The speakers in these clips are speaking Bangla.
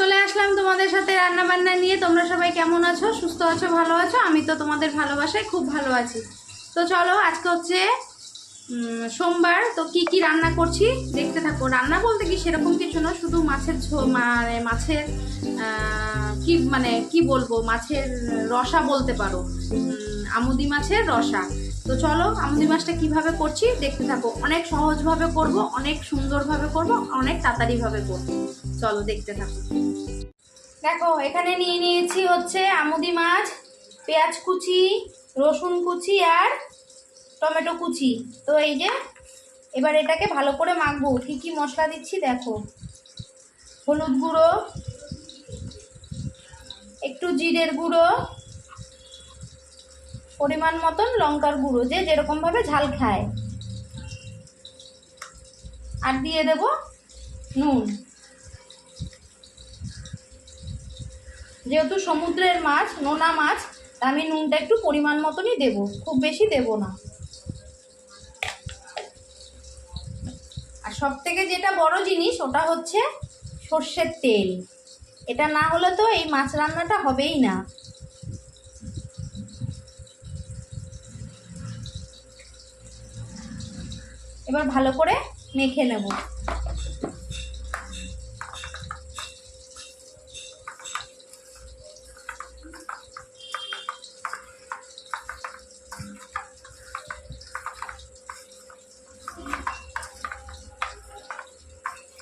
চলে আসলাম তোমাদের সাথে রান্না বান্না নিয়ে। তোমরা সবাই কেমন আছো? সুস্থ আছো? ভালো আছো? আমি তো তোমাদের ভালোবাসায় খুব ভালো আছি। তো চলো, আজকে হচ্ছে সোমবার। তো কি কি রান্না করছি? দেখতে থাকো। রান্না বলতে কি সেরকম কিছু না, শুধু মাছের মানে মাছের কি মানে কি বলব? মাছের রসা বলতে পারো। আমুদি মাছের রসা। তো চলো, আমুদি মাছটা কীভাবে করছি দেখতে থাকো। অনেক সহজভাবে করব, অনেক সুন্দরভাবে করব, অনেক তাড়াতাড়িভাবে করব। চলো, দেখতে থাকো। দেখো, এখানে নিয়ে নিয়েছি হচ্ছে আমুদি মাছ, পেঁয়াজ কুচি, রসুন কুচি আর টমেটো কুচি। তো এই যে, এবার এটাকে ভালো করে মাখবো। কি কি মশলা দিচ্ছি দেখো। হলুদ গুঁড়ো, একটু জিরের গুঁড়ো পরিমাণ মতন লঙ্কার গুঁড়ো যে যেরকমভাবে ঝাল খায়। আর দিয়ে দেব নুন। যেহেতু সমুদ্রের মাছ, নোনা মাছ আমি নুনটা একটু পরিমাণ মতনই দেব, খুব বেশি দেব না। আর সব থেকে যেটা বড় জিনিস, ওটা হচ্ছে সর্ষের তেল। এটা না হলে তো এই মাছ রান্নাটা হবেই না। এবার ভালো করে মেখে নেব।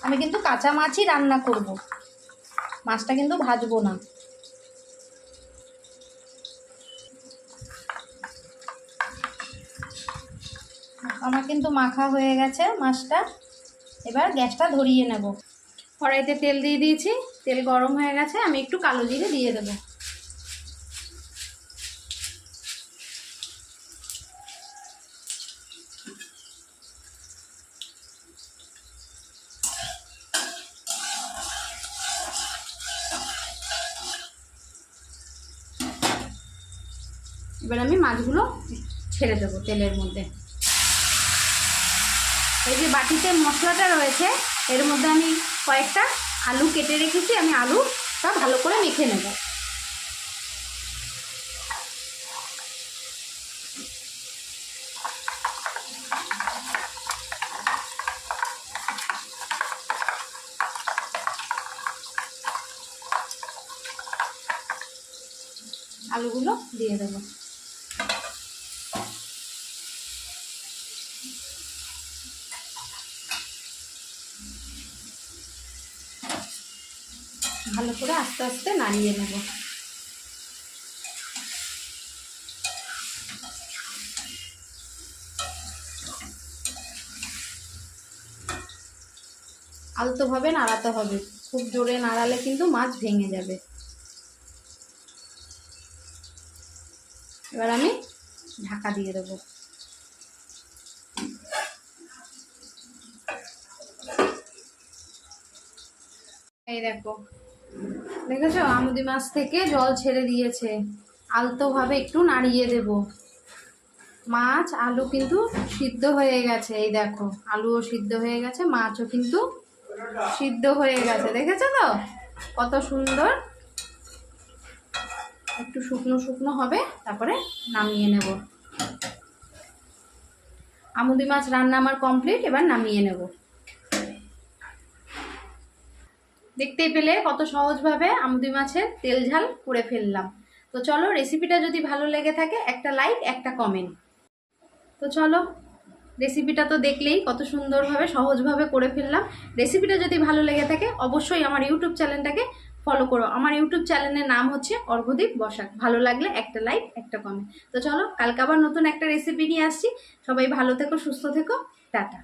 আমি কিন্তু কাঁচা মাছই রান্না করব। মাছটা কিন্তু ভাজবো না। আমার কিন্তু মাখা হয়ে গেছে মাছটা। এবার গ্যাসটা ধরিয়ে নেব। কড়াইতে তেল দিয়ে দিয়েছি, তেল গরম হয়ে গেছে, আমি একটু কালো জিরে দিয়ে দেবো। এবার আমি মাছগুলো ছেড়ে দেবো তেলের মধ্যে। এই যে বাটিতে মশলাটা রয়েছে, এর মধ্যে আমি কয়েকটা আলু কেটে রেখেছি, আমি আলুটা ভালো করে মেখে নেব। আলুগুলো দিয়ে দেবো। ভালো করে আস্তে আস্তে নাড়িয়ে নেব। আলতোভাবে নাড়াতে হবে। খুব জোরে নাড়ালে কিন্তু মাছ ভেঙে যাবে। এবার আমি ঢাকা দিয়ে দেবো। এই দেখো দেখেছ? আমুদি মাছ থেকে জল ছেড়ে দিয়েছে। আলতোভাবে একটু নাড়িয়ে দেব। মাছ, আলু কিন্তু সিদ্ধ হয়ে গেছে, এই দেখো। আলুও সিদ্ধ হয়ে গেছে, মাছও কিন্তু সিদ্ধ হয়ে গেছে। দেখেছ তো? কত সুন্দর। একটু শুকনো শুকনো হবে, তারপরে নামিয়ে নেব। আমুদি মাছ রান্না আমার কমপ্লিট, এবার নামিয়ে নেব। দেখতেই পেলে কত সহজভাবে আমুদি মাছের তেল ঝাল করে ফেললাম। তো চলো রেসিপিটা যদি ভালো লেগে থাকে, একটা লাইক একটা কমেন্ট তো চলো রেসিপিটা তো দেখলেই কত সুন্দরভাবে, সহজভাবে করে ফেললাম। রেসিপিটা যদি ভালো লেগে থাকে, অবশ্যই আমার ইউটিউব চ্যানেলটাকে ফলো করো। আমার ইউটিউব চ্যানেলের নাম হচ্ছে অর্ঘদীপ বসাক। ভালো লাগলে একটা লাইক একটা কমেন্ট তো চলো, কালকে আবার নতুন একটা রেসিপি নিয়ে আসছি। সবাই ভালো থেকো, সুস্থ থেকো। টাটা।